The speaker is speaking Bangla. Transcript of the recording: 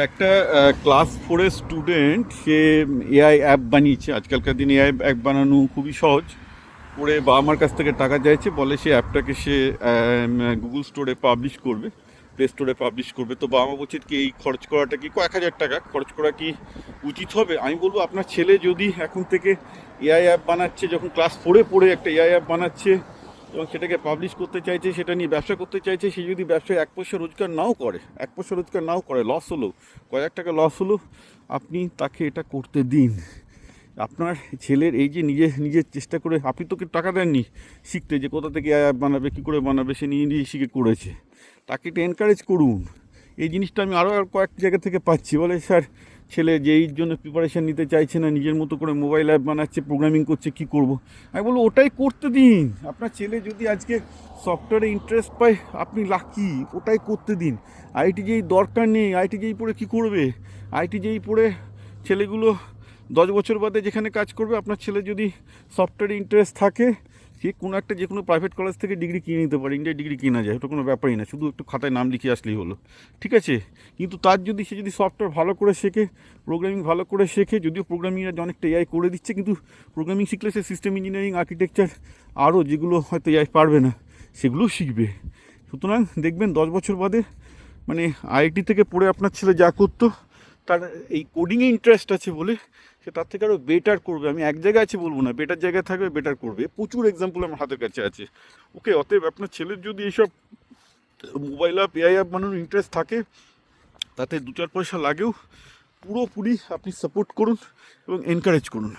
একটা ক্লাস ফোরের স্টুডেন্ট সে এআই অ্যাপ বানিয়েছে। আজকালকার দিনে এআই অ্যাপ বানানো খুবই সহজ। করে বাবা মার কাছ থেকে টাকা চাইছে, বলে সে অ্যাপটাকে সে গুগল স্টোরে পাবলিশ করবে। প্লে স্টোরে পাবলিশ করবে। তো বাবা মা বলছে কি, এই খরচ করাটা কি, কয়েক হাজার টাকা, খরচ করা কি উচিত হবে? আমি বলব, আপনার ছেলে যদি এখন থেকে এআই অ্যাপ বানাচ্ছে, যখন ক্লাস ফোরে পড়ে একটা এআই অ্যাপ বানাচ্ছে এবং সেটাকে পাবলিশ করতে চাইছে, সেটা নিয়ে ব্যবসা করতে চাইছে, সে যদি ব্যবসায় এক পয়সা রোজগার নাও করে, এক পয়সা রোজগার নাও করে লস হলো, কয়েক টাকা লস হলো, আপনি তাকে এটা করতে দিন। আপনার ছেলের এই যে নিজে, নিজের চেষ্টা করে, আপনি তোকে টাকা দেননি শিখতে যে কোথা থেকে অ্যাপ বানাবে, কী করে বানাবে, সে নিজে নিজে শিখে করেছে। তাকে এটা এনকারেজ করুন। এই জিনিসটা আমি আরও আর কয়েক জায়গা থেকে পাচ্ছি। বলে, স্যার ছেলে যেই জন্য প্রিপারেশান নিতে চাইছে না, নিজের মতো করে মোবাইল অ্যাপ বানাচ্ছে প্রোগ্রামিং করছে, কি করব? আমি বলব, ওটাই করতে দিন। আপনার ছেলে যদি আজকে সফটওয়্যারে ইন্টারেস্ট পায়, আপনি লাকি ওটাই করতে দিন। আইটি যেই দরকার নেই আইটি যেই পড়ে কী করবে? আইটি যেই পড়ে ছেলেগুলো দশ বছর বাদে যেখানে কাজ করবে, আপনার ছেলে যদি সফটওয়্যারে ইন্টারেস্ট থাকে সে কোনো একটা যে কোনো প্রাইভেট কলেজ থেকে ডিগ্রি কিনে নিতে পারে ইন্ডিয়া ডিগ্রি কেনা যায়, ওটা কোনো ব্যাপারই না, শুধু একটু খাতায় নাম লিখে আসলেই হলো, ঠিক আছে? কিন্তু তার যদি সে যদি সফটওয়্যার ভালো করে শেখে প্রোগ্রামিং ভালো করে শেখে, যদিও প্রোগ্রামিং আজ অনেকটা এআই করে দিচ্ছে, কিন্তু প্রোগ্রামিং শিখলে সে সিস্টেম ইঞ্জিনিয়ারিং আর্কিটেকচার আরও যেগুলো হয়তো এআই পারবে না, সেগুলোও শিখবে। সুতরাং দেখবেন দশ বছর বাদে মানে আইআইটি থেকে পড়ে আপনার ছেলে যা করতো, তার এই কোডিংয়ে ইন্টারেস্ট আছে বলে সে তার থেকে আরও বেটার করবে। আমি এক জায়গায় আছি বলব না বেটার জায়গায় থাকবে বেটার করবে। প্রচুর এক্সাম্পল আমার হাতের কাছে আছে। ওকে, অতএব আপনার ছেলের যদি এইসব মোবাইল অ্যাপ এআই অ্যাপ বানানোর ইন্টারেস্ট থাকে, তাতে দু চার পয়সা লাগেও, পুরোপুরি আপনি সাপোর্ট করুন এবং এনকারেজ করুন।